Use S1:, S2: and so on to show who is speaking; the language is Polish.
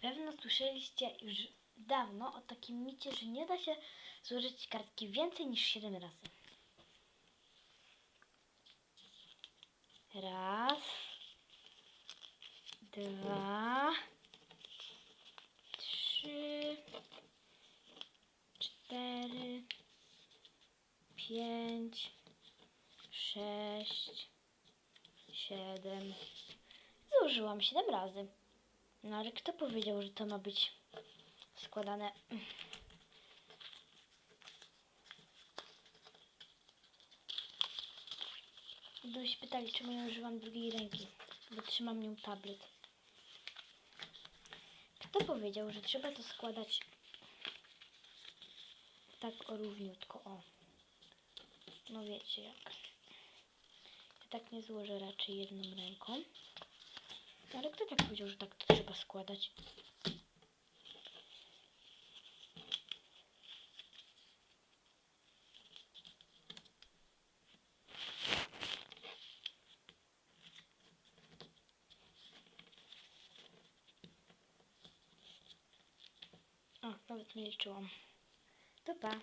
S1: pewno słyszeliście już dawno o takim micie, że nie da się złożyć kartki więcej niż 7 razy. Raz, dwa, trzy, cztery, pięć, sześć, siedem. Zużyłam siedem razy. No ale kto powiedział, że to ma być składane? Się pytali, czemu nie używam drugiej ręki, bo trzymam nią tablet. Kto powiedział, że trzeba to składać tak o równiutko, o. No wiecie jak. Ja tak nie złożę raczej jedną ręką. Tak powiedział, że tak to trzeba składać? O, nawet nie liczyłam. To pa.